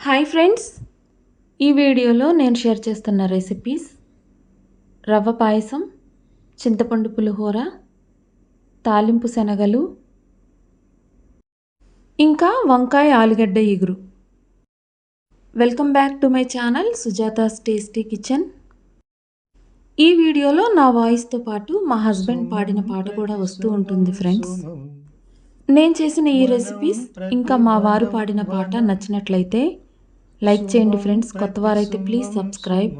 Hi friends ఈ వీడియోలో నేను షేర్ చేస్తున్న రెసిపీస్ రవ్వ పాయసం చింతపండు పులిహోర తాలింపు శనగలు ఇంకా వంకాయ ఆలుగడ్డ ఇగురు welcome back to my channel Sujatha's tasty kitchen ఈ వీడియోలో నా వాయిస్తో పాటు మా హస్బెండ్ పాడిన పాట కూడా వస్తూ ఉంటుంది ఫ్రెండ్స్ నేను చేసిన ఈ రెసిపీస్ ఇంకా మా వారు పాడిన పాట నచ్చినట్లయితే లైక్ చేయండి ఫ్రెండ్స్. కొత్త వారైతే ప్లీజ్ సబ్స్క్రైబ్.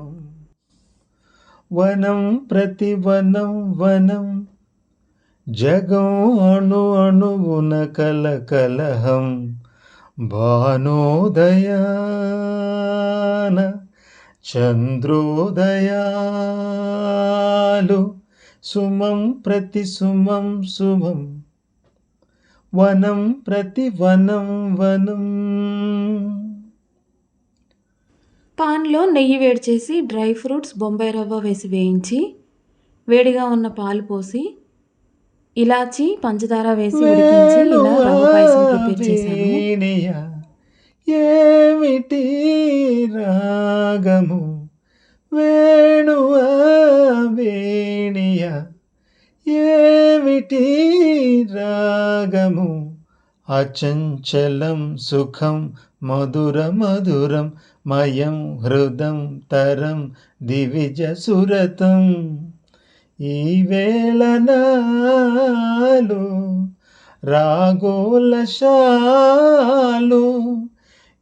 వనం ప్రతి వనం వనం జగం అణు అణువున కల కలహం భానోదయాన చంద్రోదయాలు. సుమం ప్రతి సుమం సుమం వనం ప్రతి వనం వనం. పాన్లో నెయ్యి వేడి చేసి డ్రై ఫ్రూట్స్ బొంబాయి రవ్వ వేసి వేయించి వేడిగా ఉన్న పాలు పోసి ఇలాచి పంచదార వేసి ఉడికించి ఇలా రవ్వ పాయసం ప్రిపేర్ చేశాను. వేణువేణియ ఏమిటి రాగము? వేణువా వేణియ ఏమిటి రాగము? అచంచలం సుఖం మధుర మధురం మయం హృదం తరం దివిజ సురతం ఈ వేళ రాగోలశాలు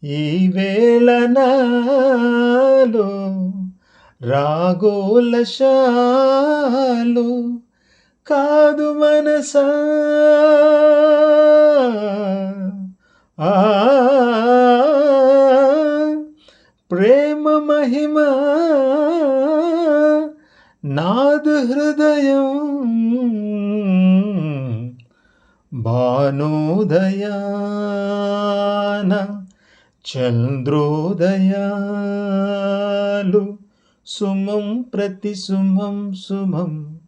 ఈ వేళ రాగోలశాలు కాదు మనసా. ఆ మహిమా నాదు హృదయం భానోదయాన చంద్రోదయాలు సుమం ప్రతి సుమం సుమం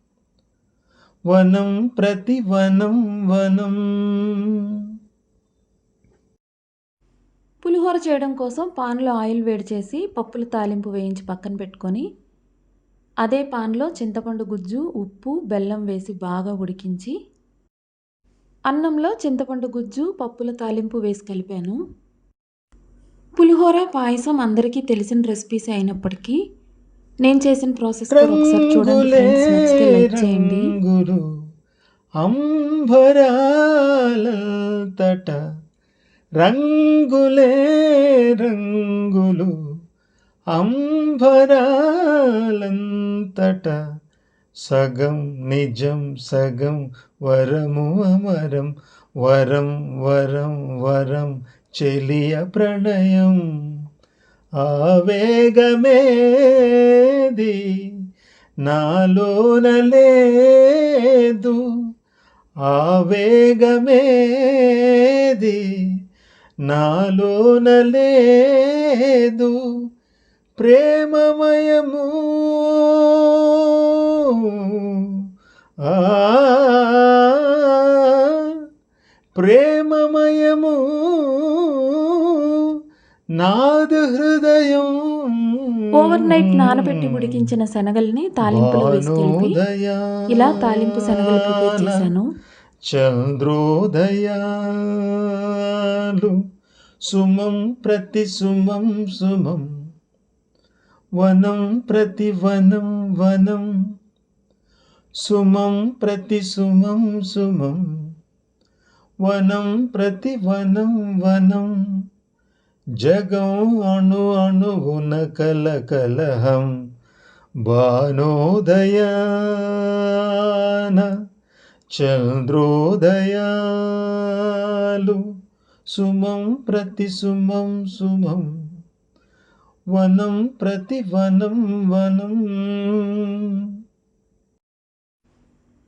వనం ప్రతి వనం వనం. పులిహోర చేయడం కోసం పాన్లో ఆయిల్ వేడి చేసి పప్పుల తాలింపు వేయించి పక్కన పెట్టుకొని అదే పాన్లో చింతపండు గుజ్జు ఉప్పు బెల్లం వేసి బాగా ఉడికించి అన్నంలో చింతపండు గుజ్జు పప్పుల తాలింపు వేసి కలిపాను. పులిహోర పాయసం అందరికీ తెలిసిన రెసిపీస్ అయినప్పటికీ నేను చేసిన ప్రాసెస్ ఒకసారి చూడండి ఫ్రెండ్స్ నచ్చితే లైక్ చేయండి. రంగులే రంగులు అంబరాలంతట సగం నిజం సగం వరము అమరం వరం వరం వరం చెలియ ప్రణయం. ఆవేగమేది నాలోన లేదు ఆవేగమేది నాలోన లేదు ప్రేమమయము. ఆ ప్రేమమయము. నాదు హృదయం. ఓవర్ నైట్ నానబెట్టి ఉడికించిన శనగల్ని తాలింపులో వేసి ఇలా తాలింపు శనగలు ప్రిపేర్ చేశాను. చంద్రోదయాలు సుమం ప్రతి సుమం సుమం వనం ప్రతి వనం వనం సుమం ప్రతి సుమం సుమం వనం ప్రతి వనం వనం జగం అణు అణువున కల కలహం భానోదయాన చంద్రోదయాలు సుమం ప్రతి సుమం సుమం వనం ప్రతి వనం వనం.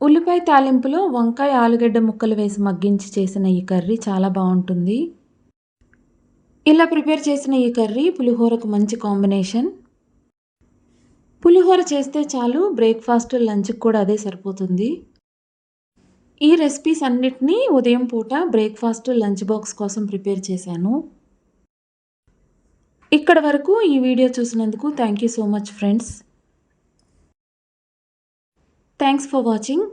ఉల్లిపాయ తాలింపులో వంకాయ ఆలుగడ్డ ముక్కలు వేసి మగ్గించి చేసిన ఈ కర్రీ చాలా బాగుంటుంది. ఇలా ప్రిపేర్ చేసిన ఈ కర్రీ పులిహోరకు మంచి కాంబినేషన్. పులిహోర చేస్తే చాలు బ్రేక్ఫాస్ట్ లంచ్కి కూడా అదే సరిపోతుంది. ఈ రెసిపీస్ అన్నిటినీ ఉదయం పూట బ్రేక్ఫాస్ట్ లంచ్ బాక్స్ కోసం ప్రిపేర్ చేశాను. ఇక్కడ వరకు ఈ వీడియో చూసినందుకు thank you so much friends thanks for watching